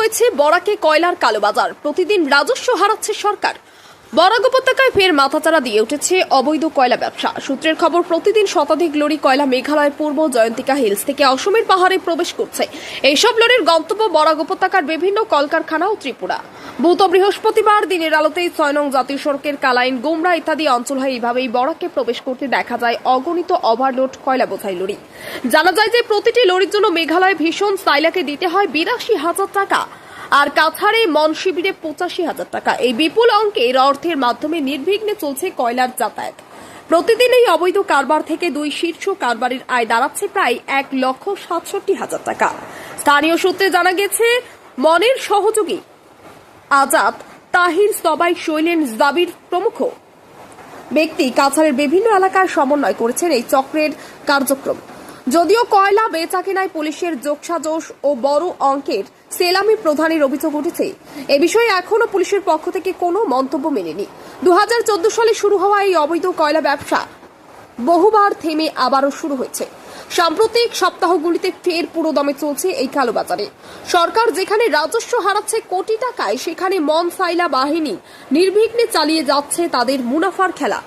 হয়েছে বরাকে কয়লার কালোবাজার। প্রতিদিন রাজস্ব হারাচ্ছে সরকার। বরাক উপত্যকায় ফের মাথাচাড়া দিয়ে উঠেছে অবৈধ কয়লা ব্যবসা। সূত্রের খবর, প্রতিদিন শতাধিক লরি কয়লা মেঘালয় পূর্ব জয়ন্তিকা হিলস থেকে অসমের পাহাড়ে প্রবেশ করছে। এইসব লরির গন্তব্য বরাক উপত্যকার বিভিন্ন কলকারখানা ও ত্রিপুরা। ভূত বৃহস্পতিবার দিনের আলোতেই ছয় নং জাতীয় সড়কের কালাইন, গোমরা ইত্যাদি অঞ্চল হয়ে এইভাবেই বরাকে প্রবেশ করতে দেখা যায় অগণিত ওভারলোড কয়লা বোঝাই লরি। জানা যায় যে প্রতিটি লরির জন্য মেঘালয় ভীষণ সাইলাকে দিতে হয় বিরাশি হাজার টাকা। আর কাছাড়ে মন শিবিরে পঁচাশি হাজার টাকা। এই বিপুল অঙ্কের অর্থের মাধ্যমে নির্বিঘ্নে চলছে কয়লার যাতায়াত। প্রতিদিন এই অবৈধ কারবার থেকে দুই শীর্ষ কারবারের আয় দাঁড়াচ্ছে প্রায় এক লক্ষ সাতষট্টি হাজার টাকা। স্থানীয় সূত্রে জানা গেছে, মনের সহযোগী আজাদ তাহির সবাই শৈলেন জাবির প্রমুখ। ব্যক্তি কাছাড়ের বিভিন্ন এলাকায় সমন্বয় করেছেন এই চক্রের কার্যক্রম। যদিও কয়লা বেচা কেনায় পুলিশের যোগসাজশ ও বড় অঙ্কের সেলামি প্রধানের অভিযোগ উঠেছে। এ বিষয়ে এখনও পুলিশের পক্ষ থেকে কোনো মন্তব্য মেলেনি। দুহাজার চোদ্দ সালে শুরু হওয়া এই অবৈধ কয়লা ব্যবসা বহুবার থেমে আবারও শুরু হয়েছে। সাম্প্রতিক সপ্তাহগুলিতে ফের পুরো দমে চলছে এই কালোবাজারে। সরকার যেখানে রাজস্ব হারাচ্ছে কোটি টাকায়, সেখানে মন সাইলা বাহিনী নির্বিঘ্নে চালিয়ে যাচ্ছে তাদের মুনাফার খেলা।